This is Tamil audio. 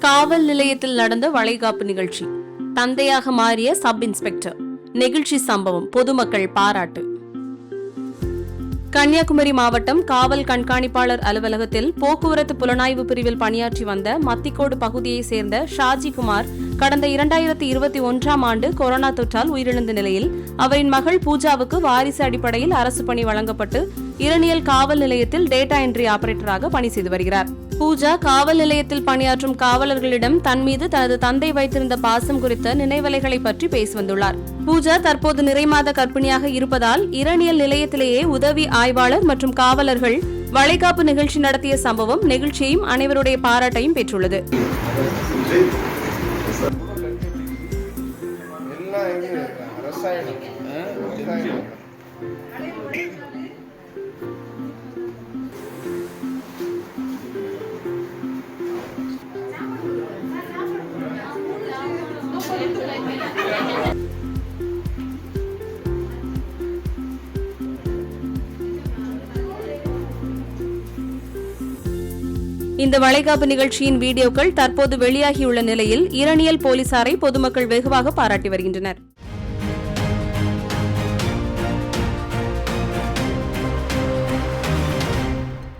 காவல் நிலையத்தில் நடந்த வளைகாப்பு நிகழ்ச்சி. தந்தையாக மாறிய சப் இன்ஸ்பெக்டர். நெகிழ்ச்சி சம்பவம் பொதுமக்கள் பாராட்டு. கன்னியாகுமரி மாவட்டம் காவல் கண்காணிப்பாளர் அலுவலகத்தில் போக்குவரத்து புலனாய்வு பிரிவில் பணியாற்றி வந்த மத்திக்கோடு பகுதியைச் சேர்ந்த ஷாஜி குமார் கடந்த இரண்டாயிரத்தி இருபத்தி ஒன்றாம் ஆண்டு கொரோனா தொற்றால் உயிரிழந்த நிலையில் அவரின் மகள் பூஜாவுக்கு வாரிசு அடிப்படையில் அரசு பணி வழங்கப்பட்டு இரணியல் காவல் நிலையத்தில் டேட்டா என்ட்ரி ஆபரேட்டராக பணி செய்து வருகிறார். பூஜா காவல் நிலையத்தில் பணியாற்றும் காவலர்களிடம் தன் மீது தனது தந்தை வைத்திருந்த பாசம் குறித்த நினைவலைகளை பற்றி பேசி வந்துள்ளார். பூஜா தற்போது நிறைமாத கர்ப்பிணியாக இருப்பதால் இரணியல் நிலையத்திலேயே உதவி ஆய்வாளர் மற்றும் காவலர்கள் வளைகாப்பு நிகழ்ச்சி நடத்திய சம்பவம் நெகிழ்ச்சியையும் அனைவருடைய பாராட்டையும் பெற்றுள்ளது. ரசாயனம் இந்த வளைகாப்பு நிகழ்ச்சியின் வீடியோக்கள் தற்போது வெளியாகியுள்ள நிலையில் இரணியல் போலீசாரை பொதுமக்கள் வெகுவாக பாராட்டி வருகின்றனர்.